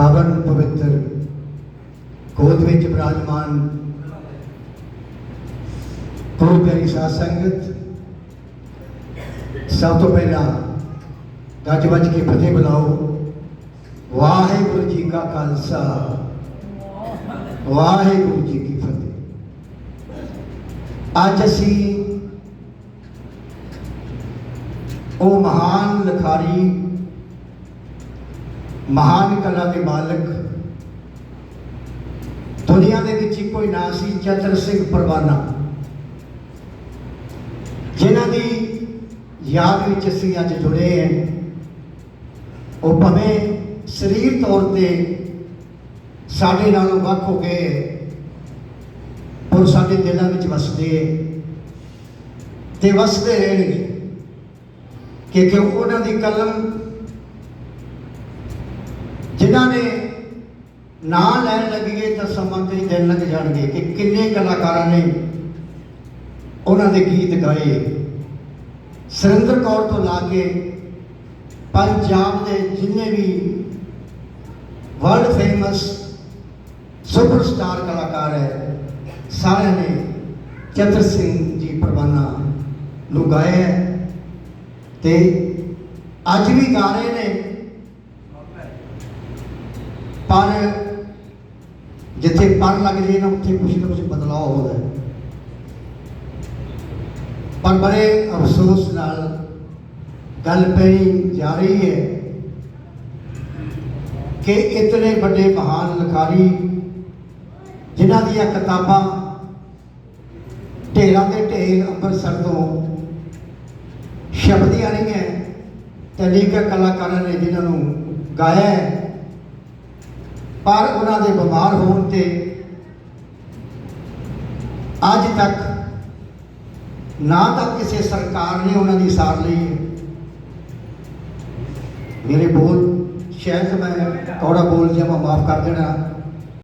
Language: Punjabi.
ਪਾਵਨ ਪਵਿੱਤਰ ਗੋਦ ਵਿੱਚ ਬਿਰਾਜਮਾਨ ਗੁਰੂ ਪਿਆਰੀ ਸਾਧ ਸੰਗਤ, ਸਭ ਤੋਂ ਪਹਿਲਾਂ ਗੱਜ ਵੱਜ ਕੇ ਫਤਿਹ ਬੁਲਾਓ। ਵਾਹਿਗੁਰੂ ਜੀ ਕਾ ਖਾਲਸਾ। ਵਾਹਿਗੁਰੂ ਜੀ ਕੀ ਫਤਿਹ। ਅੱਜ ਅਸੀਂ ਉਹ ਮਹਾਨ ਲਿਖਾਰੀ ਮਹਾਨ ਕਲਾ ਦੇ ਮਾਲਕ। ਦੁਨੀਆ ਦੇ ਵਿੱਚ ਇੱਕੋ ਹੀ ਨਾਂ ਸੀ ਚਤਰ ਸਿੰਘ ਪਰਵਾਨਾ। ਜਿਨ੍ਹਾਂ ਦੀ ਯਾਦ ਵਿੱਚ ਅਸੀਂ ਅੱਜ ਜੁੜੇ ਹਾਂ। ਉਹ ਭਾਵੇਂ ਸਰੀਰ ਤੌਰ ਤੇ ਸਾਡੇ ਨਾਲੋਂ ਵੱਖ ਹੋ ਗਏ ਔਰ ਸਾਡੇ ਦਿਲਾਂ ਵਿੱਚ ਵਸਦੇ ਤੇ ਵਸਦੇ ਰਹਿਣਗੇ। ਕਿ ਕਿਉਂ ਉਹਨਾਂ ਦੀ ਕਲਮ ਜਿਨ੍ਹਾਂ ਨੇ ਨਾਂ ਲੈਣ ਲੱਗੀਏ ਤਾਂ ਸਮਾਂ ਕਈ ਦਿਨ ਲੱਗ ਜਾਣਗੇ ਕਿ ਕਿੰਨੇ ਕਲਾਕਾਰਾਂ ਨੇ ਉਹਨਾਂ ਦੇ ਗੀਤ ਗਾਏ। ਸੁਰਿੰਦਰ ਕੌਰ ਤੋਂ ਲਾ ਕੇ ਪੰਜਾਬ ਦੇ ਜਿੰਨੇ ਵੀ ਵਰਲਡ ਫੇਮਸ ਸੁਪਰਸਟਾਰ ਕਲਾਕਾਰ ਹੈ, ਸਾਰਿਆਂ ਨੇ ਚਤਰ ਸਿੰਘ ਜੀ ਪਰਵਾਨਾ ਨੂੰ ਗਾਇਆ ਹੈ। ਤੇ ਅੱਜ ਵੀ ਗਾ ਰਹੇ ਨੇ। ਪਰ ਜਿੱਥੇ ਪਰ ਲੱਗ ਜੇ ਨਾ, ਉੱਥੇ ਕੁਛ ਨਾ ਕੁਛ ਬਦਲਾਅ ਹੋਦਾ ਹੈ। ਪਰ ਬੜੇ ਅਫਸੋਸ ਨਾਲ ਗੱਲ ਪਈ ਜਾ ਰਹੀ ਹੈ ਕਿ ਇਤਨੇ ਵੱਡੇ ਮਹਾਨ ਲਿਖਾਰੀ ਜਿਨ੍ਹਾਂ ਦੀਆਂ ਕਿਤਾਬਾਂ ਢੇਰਾਂ ਦੇ ਢੇਰ ਅੰਮ੍ਰਿਤਸਰ ਤੋਂ ਛਪਦੀਆਂ ਰਹੀਆਂ ਤੇ ਅਨੇਕ ਕਲਾਕਾਰਾਂ ਨੇ ਜਿਨ੍ਹਾਂ ਨੂੰ ਗਾਇਆ ਹੈ ਪਰ ਉਹਨਾਂ ਦੇ ਬਿਮਾਰ ਹੋਣ ਤੇ ਅੱਜ ਤੱਕ ਨਾ ਤਾਂ ਕਿਸੇ ਸਰਕਾਰ ਨੇ ਉਹਨਾਂ ਦੀ ਸਾਰ ਲਈ ਹੈ। ਮੇਰੇ ਬੋਲ, ਸ਼ਾਇਦ ਮੈਂ ਕੌੜਾ ਬੋਲ ਜੇ ਜਾਵਾਂ ਮਾਫ ਕਰ ਦੇਣਾ।